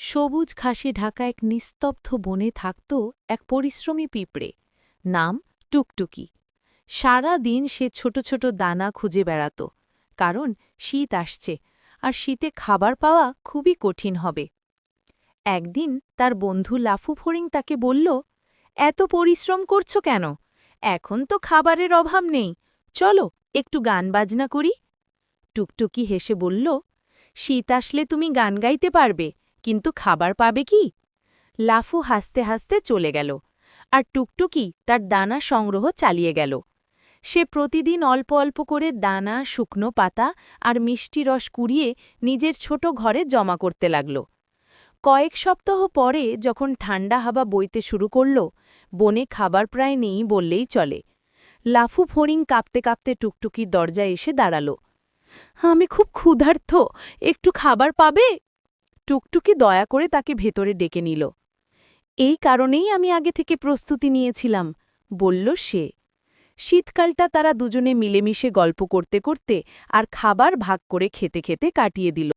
সবুজ ঘাসে ঢাকা এক নিস্তব্ধ বনে থাকত এক পরিশ্রমী পিঁপড়ে, নাম টুকটুকি। সারা দিন সে ছোট ছোট দানা খুঁজে বেড়াত, কারণ শীত আসছে আর শীতে খাবার পাওয়া খুবই কঠিন হবে। একদিন তার বন্ধু লাফু ফড়িং তাকে বলল, এত পরিশ্রম করছ কেন? এখন তো খাবারের অভাব নেই। চলো, একটু গান বাজনা করি। টুকটুকি হেসে বলল, শীত আসলে তুমি গান গাইতে পারবে। কিন্তু খাবার পাবে কি? লাফু হাসতে হাসতে চলে গেল আর টুকটুকি তার দানা সংগ্রহ চালিয়ে গেল। সে প্রতিদিন অল্প অল্প করে দানা, শুকনো পাতা আর মিষ্টি রস কুড়িয়ে নিজের ছোট ঘরে জমা করতে লাগল। কয়েক সপ্তাহ পরে যখন ঠান্ডা হাওয়া বইতে শুরু করল, বনে খাবার প্রায় নেই বললেই চলে। লাফু ফড়িং কাঁপতে কাঁপতে টুকটুকির দরজায় এসে দাঁড়াল। আমি খুব ক্ষুধার্থ একটু খাবার পাবে? টুকটুকি দয়া করে তাকে ভেতরে ডেকে নিল। এই কারণেই আমি আগে থেকে প্রস্তুতি নিয়েছিলাম, বলল সে। শীতকালটা তারা দুজনে মিলেমিশে গল্প করতে করতে আর খাবার ভাগ করে খেতে খেতে কাটিয়ে দিল।